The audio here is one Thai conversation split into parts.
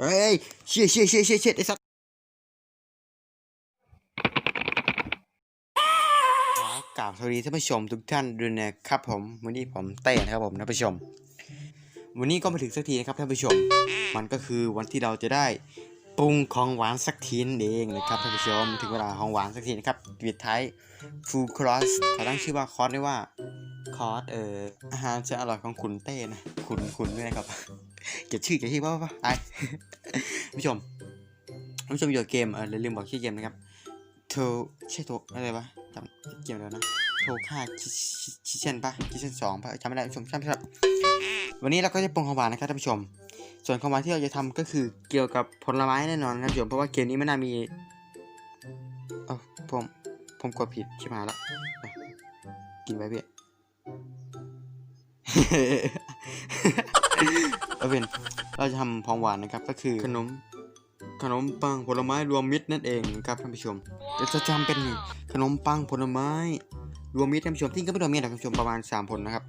เฮ้ยเชี่ยเชี่ยเชี่ยเชี่ยเชี่ยไอ้สัสขอกราบสวัสดีท่านผู้ชมทุกท่านด้วยนะครับผม วันนี้ผมเต้นะครับผมท่านผู้ชม วันนี้ก็มาถึงสักทีนะครับท่านผู้ชม มันก็คือวันที่เราจะได้ปรุงของหวานสักทีนเองนะครับท่านผู้ชม ถึงเวลาของหวานสักทีนะครับปิดท้ายฟูครอสขอตั้งชื่อว่าคอร์สได้ว่า คอร์สเอ่ออาหารจะอร่อยของคุณเต้นะ คุณคุณด้วยนะครับเก็บชื่อเก็บชื่ว่าว่าไอผู้ชมผู้ชมอยู่เกมเออลืมบอกชื่อเกมนะครับโทใช่โทอะไรวะจำเกมแล้วนะโทค่าคิเช่นปะคิเช่นสองปะจำไม่ได้ผู้ชมใช่ไมครับวันนี้เราก็จะปรุงของหวานนะครับท่านผู้ชม ส่วนของหวานที่เราจะทำก็คือเกี่ยวกับผลไม้แน่นอนนะครับผู้ชมเพราะว่าเกมนี้ไม่น่ามีเอ้าผมผมกดผิดชิบหายละกินไปพี่ เอาเป็นเราจะทำของหวานนะครับ ก็คือขนมขนมปังผลไม้รวมมิตรนั่นเองนะครับท่านผู้ชมจะทำเป็นขนมปังผลไม้ รวมมิตรท่านผู้ชมที่ก็ไม่รวมมิตรนะท่านผู้ชมประมาณ 3 ผลนะครับ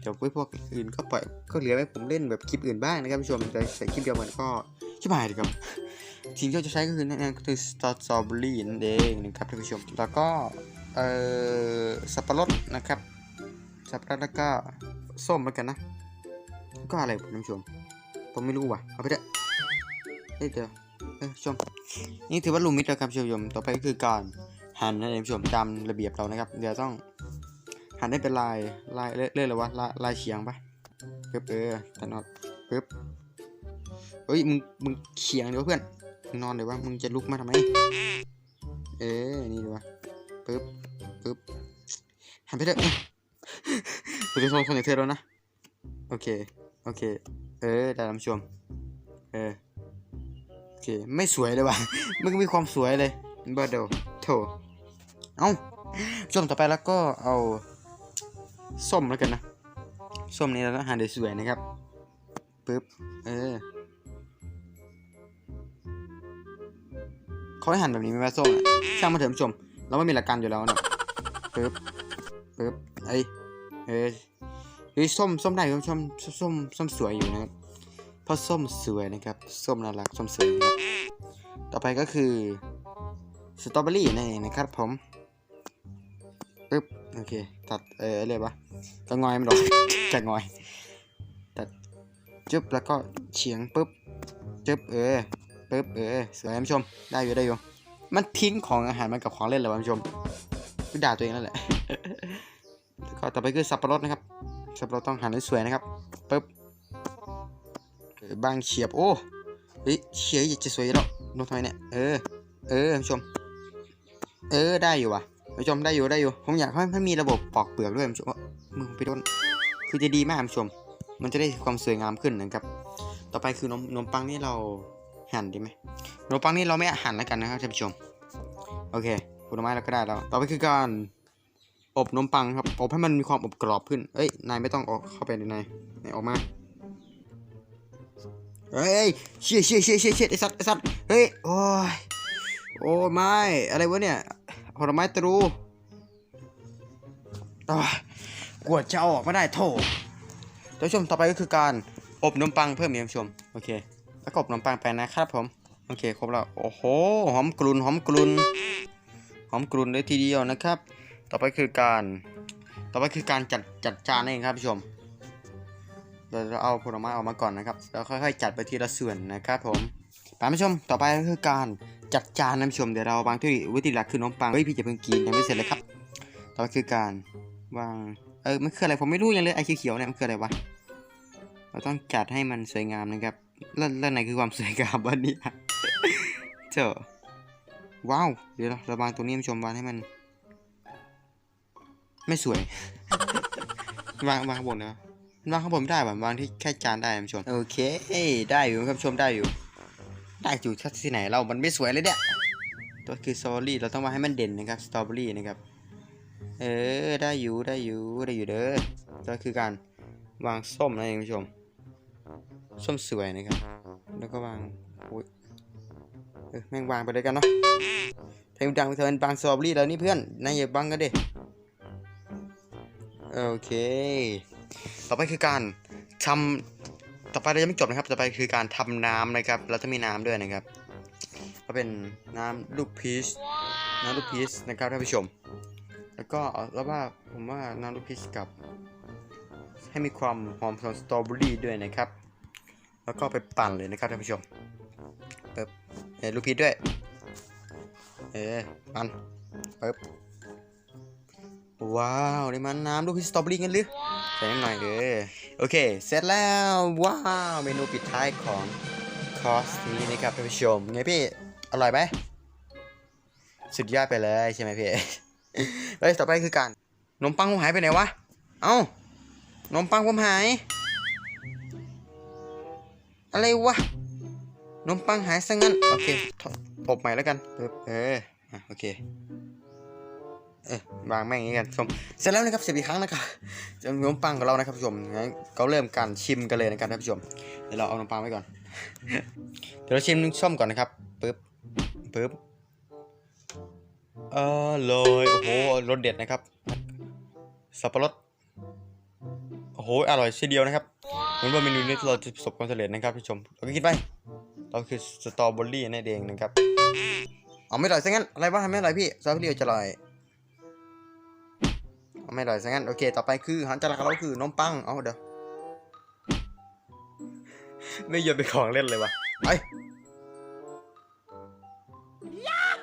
เดี๋ยวไว้พวกอื่นก็ปล่อยก็เหลือไว้ผมเล่นแบบคลิปอื่นบ้างนะครับท่านผู้ชมแต่ใส่คลิปเดียวมันก็ชิบหายเลยครับสิ่งที่เราจะใช้ก็คือนั่นเองก็คือสตรอเบอรี่นั่นเองนะครับท่านผู้ชม แล้วก็เอ่อสับปะรดนะครับ สับปะรดแล้วก็ ส้มแล้วกันนะ ก็อะไรนผู้ชม ผมไม่รู้ว่ะ เอาไปเถอะเอ้ยเดี๋ยวเอ้ยชม นี่ถือว่าลูมิดแล้วครับชม ต่อไปก็คือการหั่นนั่นเองผู้ชมตามระเบียบเรานะครับ เดี๋ยวต้องหั่นให้เป็นลายลายเรื่อยๆเลยวะลายลายเฉียงปะปึ๊บเออตัดนอดปึ๊บเฮ้ยมึงมึงเฉียงเดี๋ยวเพื่อนมึงนอนเดี๋ยววะมึงจะลุกมาทำไม เออนี่เดี๋ยววะปึ๊บปึ๊บหั่นไปเถอะ กูจะโทษคนอย่างเธอแล้วนะ โอเค โอเค เออได้ท่านผู้ชม เออ โอเค ไม่สวยเลยว่ะ มันก็มีความสวยเลยบ้าเดยวโถเอ้าชมต่อไปแล้วก็เอาส้มแล้วกันนะ ส้มนี้เราก็หั่นได้สวยนะครับปึ๊บ เออเขาให้หันแบบนี้ไหมว่าส้มช่างมาเถอะผู้ชม เราไม่มีหลักการอยู่แล้วนะปึ๊บปึ๊บไอ เออเฮ้ยส้มส้มได้ครับส้มส้มส้มสวยอยู่นะครับเพราะส้มสวยนะครับส้มน่ารักส้มสวยครับต่อไปก็คือสตรอเบอรี่นั่นเองนะครับผมปึ๊บโอเคตัดเอออะไรวะจะงอยมันหรอกจะงอยตัดจึ๊บแล้วก็เฉียงปึ๊บจึ๊บเออปึ๊บเออสวยท่านผู้ชมได้อยู่ได้อยู่มันทิ้งของอาหารมันกับของเล่นเหรอท่านผู้ชมกูด่าตัวเองนั่นแหละ ก็ต่อไปคือสับปะรดนะครับ สับปะรดต้องหั่นให้สวยนะครับปึ๊บบางเฉียบโอ้เฮ้ยเฉียบจะสวยแล้วลงทำไมเนี่ยเออเออท่านผู้ชม เออได้อยู่ว่ะท่านผู้ชมได้อยู่ได้อยู่ ผมอยากให้ให้มีระบบปอกเปลือกด้วยท่านผู้ชมมึงไปโดนคือจะดีมากท่านผู้ชม มันจะได้ความสวยงามขึ้นนะครับ ต่อไปคือนมนมปังนี่เราหั่นดีไหมนมปังนี่เราไม่หั่นแล้วกันนะครับท่านผู้ชม โอเคผลไม้เราก็ได้แล้ว ต่อไปคือการ อบนมปังครับ อบให้มันมีความอบกรอบขึ้น เอ้ย นายไม่ต้องออกเข้าไปในในนายออกมาเฮ้ยเชี่ยเชี่ยเชี่ยเชี่ยเชี่ยไอสัตว์ไอสัตว์เฮ้ย โอ้ย โอ้ไม่ อะไรวะเนี่ย ผลไม้ตรูโอ้ยกวดจะออกไม่ได้โถท่านผู้ชมต่อไปก็คือการอบนมปังเพิ่มอีกท่านผู้ชม โอเค แล้วก็อบนมปังไปนะครับผม โอเค ครบแล้ว โอ้โห หอมกลุ่น หอมกลุ่น หอมกลุ่นเลยทีเดียวนะครับ ต่อไปคือการต่อไปคือการจัดจัดจานเองครับผู้ชมเดี๋ยวเอาผลไม้ออกมาก่อนนะครับแล้วค่อยๆ จัดไปทีละส่วนนะครับผมไปผู้ชมต่อไปก็คือการจัดจานนะผู้ชมเดี๋ยวเราวางที่วิธีหลักคือขนมปังเฮ้ยพี่จะเพิ่งกินยังไม่เสร็จเลยครับ ต่อไปคือการวางเออมันคืออะไรผมไม่รู้ยังเลยไอ้เขียวๆเนี่ยมันคืออะไรวะเราต้องจัดให้มันสวยงามนะครับแล้วแล้วไหนคือความสวยงามวันนี้เจ้าว้าวเดี๋ยวเราเราวางตัวนี้ผู้ชมวางให้มัน ไม่สวย วางวางข้างบนนะวางข้างบนไม่ได้แบบวางที่แค่จานได้ท่านผู้ชม โอเค ได้อยู่ครับผู้ชมได้อยู่ ได้อยู่ที่ไหนเรา มันไม่สวยเลยเนี่ยตัวคือสตรอเบอรี่เราต้องวางให้มันเด่นนะครับสตรอเบอรี่นะครับ เออ ได้อยู่ ได้อยู่ ได้อยู่เด้อตัวคือการวางส้มนั่นเองผู้ชม ส้มสวยนะครับ แล้วก็วางอุ้ยเออแม่งวางไปเลยกันเนาะแทงดังไปเถอะมันบางสตรอเบอรี่แล้วนี่เพื่อนนายอย่าบังกันดิ โอเค ต่อไปคือการทำต่อไปเราจะไม่จบนะครับ ต่อไปคือการทำน้ำนะครับ เราจะมีน้ำด้วยนะครับ ก็เป็นน้ำลูกพีชน้ำลูกพีชนะครับท่านผู้ชม แล้วก็แล้วว่าผมว่าน้ำลูกพีชกับ ให้มีความหอมของสตรอเบอรี่ด้วยนะครับ แล้วก็ไปปั่นเลยนะครับท่านผู้ชมปึ๊บเอ้ลูกพีชด้วย เออปั่นปึ๊บ ว้าวนี่มันน้ำลูกพีชสตรอเบอรี่กันหรือใส่นิดหน่อยเออโอเค เสร็จแล้ว ว้าวเมนูปิดท้ายของคอสนี้นะครับท่านผู้ชมไงพี่ อร่อยไหมสุดยอดไปเลยใช่ไหมพี่แล้วต่อไปคือการขนมปังผมหายไปไหนวะ เอ้านมปังผมหาย อะไรวะขนมปังหายซะงั้น โอเคถอบใหม่แล้วกันเออโอเค เออวางแม่งอย่างนี้กันชมเสร็จแล้วนะครับเสร็จอีกครั้งนะครับจนขนมปังของเรานะครับผู้ชมงั้นก็เริ่มการชิมกันเลยนะครับท่านผู้ชมเดี๋ยวเราเอาขนมปังไว้ก่อน เดี๋ยวเราชิมน้ำส้มก่อนนะครับปึ๊บปึ๊บเออเลยโอ้โหรสเด็ดนะครับ สับปะรดโอ้โหอร่อยเช่เดียวนะครับเหมือนว่าเมนูนี้เราจะประสบความสำเร็จนะครับผู้ชมเราก็คิดไปเราคือสตรอเบอรี่นั่นเองนะครับเอาไม่อร่อยซะงั้นอะไรวะทำไม่อร่อยพี่สตรอเบอรี่จะอร่อย ไม่อร่อยซะงั้น โอเค ต่อไปคืออาหารจานหลักของเราคือนมปัง เอาเดี๋ยว ไม่โยนเป็นของเล่นเลยวะไป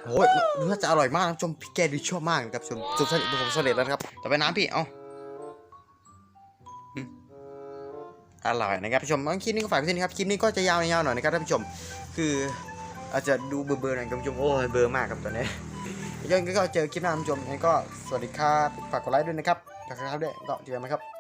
โอ้ยน่าจะอร่อยมากนะชมพี่แกดูชอบมากนะครับชมสุดสนิทผมสำเร็จแล้วครับ ต่อไปน้ำพี่ เอาอืมอร่อยนะครับผู้ชมงั้นคลิปนี้ก็ฝากไว้ที่นี่ครับ คลิปนี้ก็จะยาวๆหน่อยนะครับท่านผู้ชม คือ อาจจะดูเบอร์ๆหน่อยคุณผู้ชมโอ้ยเบอร์มากครับตอนนี้ยังไงก็เจอคลิปหน้าท่านผู้ชมงั้นก็สวัสดีครับฝากกดไลค์ด้วยนะครับฝากกดติดตามด้วยก็เจอกันไหมครับ